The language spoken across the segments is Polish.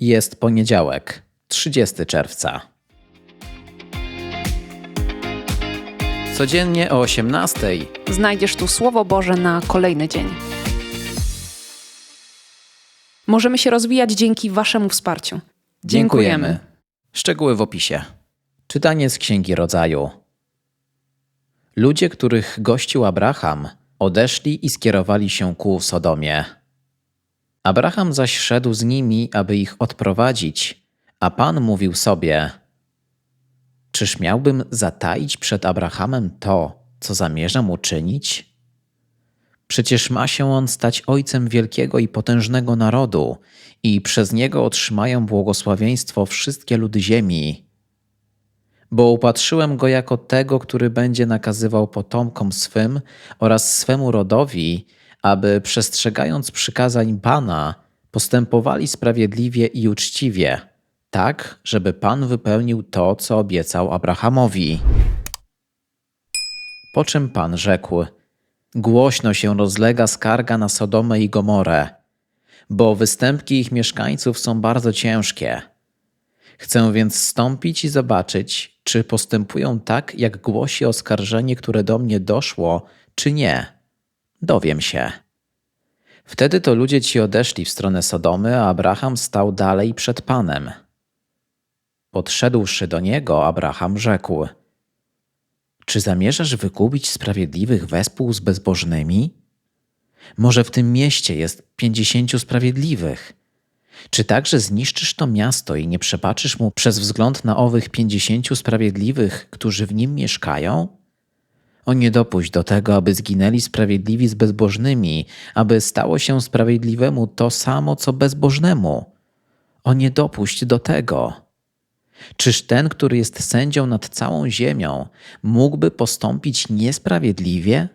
Jest poniedziałek, 30 czerwca. Codziennie o 18 Znajdziesz tu Słowo Boże na kolejny dzień. Możemy się rozwijać dzięki Waszemu wsparciu. dziękujemy. Szczegóły w opisie. Czytanie z Księgi Rodzaju. Ludzie, których gościł Abraham, odeszli i skierowali się ku Sodomie. Abraham zaś szedł z nimi, aby ich odprowadzić, a Pan mówił sobie: Czyż miałbym zataić przed Abrahamem to, co zamierzam uczynić? Przecież ma się on stać ojcem wielkiego i potężnego narodu, i przez niego otrzymają błogosławieństwo wszystkie ludy ziemi. Bo upatrzyłem go jako tego, który będzie nakazywał potomkom swym oraz swemu rodowi, aby przestrzegając przykazań Pana, postępowali sprawiedliwie i uczciwie, tak, żeby Pan wypełnił to, co obiecał Abrahamowi. Po czym Pan rzekł: Głośno się rozlega skarga na Sodomę i Gomorę, bo występki ich mieszkańców są bardzo ciężkie. Chcę więc stąpić i zobaczyć, czy postępują tak, jak głosi oskarżenie, które do mnie doszło, czy nie. Dowiem się. Wtedy to ludzie ci odeszli w stronę Sodomy, a Abraham stał dalej przed Panem. Podszedłszy do niego, Abraham rzekł: Czy zamierzasz wykupić sprawiedliwych wespół z bezbożnymi? Może w tym mieście jest pięćdziesięciu sprawiedliwych. Czy także zniszczysz to miasto i nie przebaczysz mu przez wzgląd na owych pięćdziesięciu sprawiedliwych, którzy w nim mieszkają? O nie dopuść do tego, aby zginęli sprawiedliwi z bezbożnymi, aby stało się sprawiedliwemu to samo, co bezbożnemu. O nie dopuść do tego. Czyż ten, który jest sędzią nad całą ziemią, mógłby postąpić niesprawiedliwie?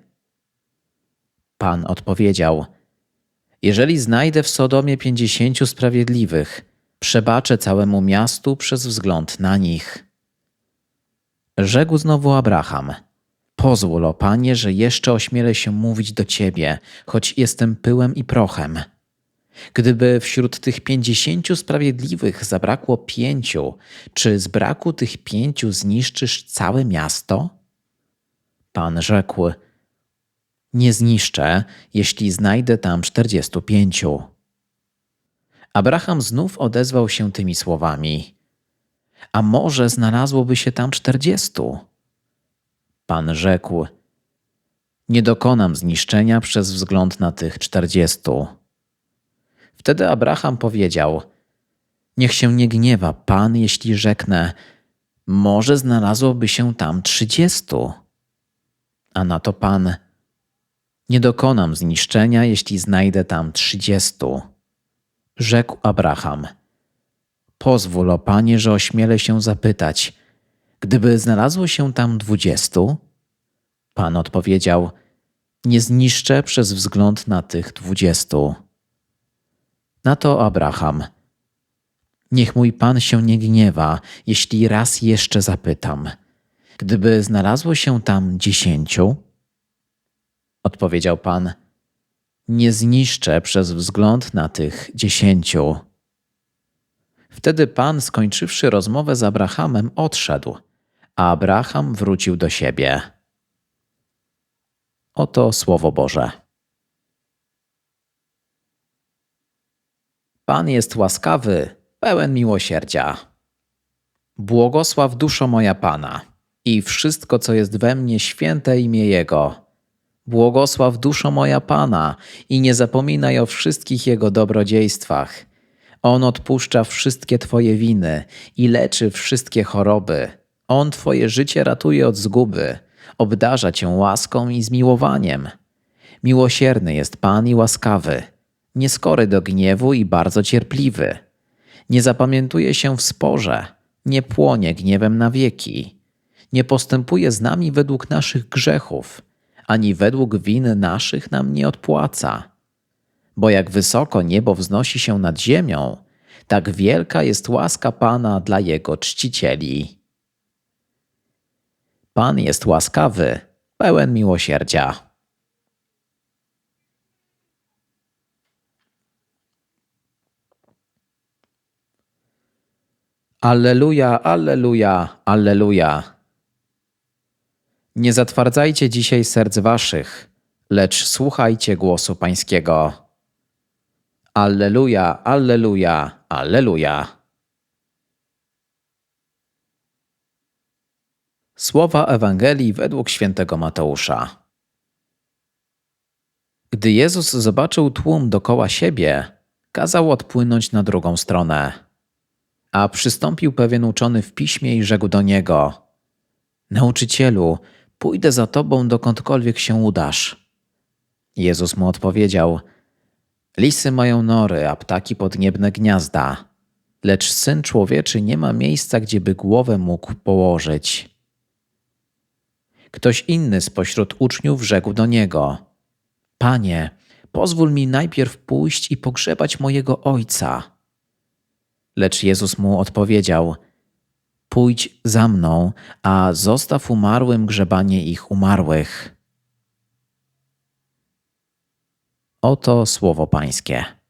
Pan odpowiedział: Jeżeli znajdę w Sodomie pięćdziesięciu sprawiedliwych, przebaczę całemu miastu przez wzgląd na nich. Rzekł znowu Abraham: Pozwól, o panie, że jeszcze ośmielę się mówić do ciebie, choć jestem pyłem i prochem. Gdyby wśród tych pięćdziesięciu sprawiedliwych zabrakło pięciu, czy z braku tych pięciu zniszczysz całe miasto? Pan rzekł: Nie zniszczę, jeśli znajdę tam czterdziestu pięciu. Abraham znów odezwał się tymi słowami: A może znalazłoby się tam czterdziestu? Pan rzekł: Nie dokonam zniszczenia przez wzgląd na tych czterdziestu. Wtedy Abraham powiedział: Niech się nie gniewa Pan, jeśli rzeknę, może znalazłoby się tam trzydziestu. A na to Pan: Nie dokonam zniszczenia, jeśli znajdę tam trzydziestu. Rzekł Abraham: Pozwól, o Panie, że ośmielę się zapytać, gdyby znalazło się tam dwudziestu? Pan odpowiedział: Nie zniszczę przez wzgląd na tych dwudziestu. Na to Abraham: Niech mój pan się nie gniewa, jeśli raz jeszcze zapytam. Gdyby znalazło się tam dziesięciu? Odpowiedział pan: Nie zniszczę przez wzgląd na tych dziesięciu. Wtedy pan, skończywszy rozmowę z Abrahamem, odszedł, Abraham wrócił do siebie. Oto Słowo Boże. Pan jest łaskawy, pełen miłosierdzia. Błogosław duszo moja Pana i wszystko, co jest we mnie, święte imię Jego. Błogosław duszo moja Pana i nie zapominaj o wszystkich Jego dobrodziejstwach. On odpuszcza wszystkie Twoje winy i leczy wszystkie choroby. On Twoje życie ratuje od zguby, obdarza Cię łaską i zmiłowaniem. Miłosierny jest Pan i łaskawy, nieskory do gniewu i bardzo cierpliwy. Nie zapamiętuje się w sporze, nie płonie gniewem na wieki. Nie postępuje z nami według naszych grzechów, ani według win naszych nam nie odpłaca. Bo jak wysoko niebo wznosi się nad ziemią, tak wielka jest łaska Pana dla Jego czcicieli. Pan jest łaskawy, pełen miłosierdzia. Alleluja, alleluja, alleluja. Nie zatwardzajcie dzisiaj serc waszych, lecz słuchajcie głosu Pańskiego. Alleluja, alleluja, alleluja. Słowa Ewangelii według świętego Mateusza. Gdy Jezus zobaczył tłum dokoła siebie, kazał odpłynąć na drugą stronę. A przystąpił pewien uczony w piśmie i rzekł do niego: Nauczycielu, pójdę za tobą dokądkolwiek się udasz. Jezus mu odpowiedział: Lisy mają nory, a ptaki podniebne gniazda, lecz syn człowieczy nie ma miejsca, gdzie by głowę mógł położyć. Ktoś inny spośród uczniów rzekł do niego: Panie, pozwól mi najpierw pójść i pogrzebać mojego ojca. Lecz Jezus mu odpowiedział: Pójdź za mną, a zostaw umarłym grzebanie ich umarłych. Oto słowo Pańskie.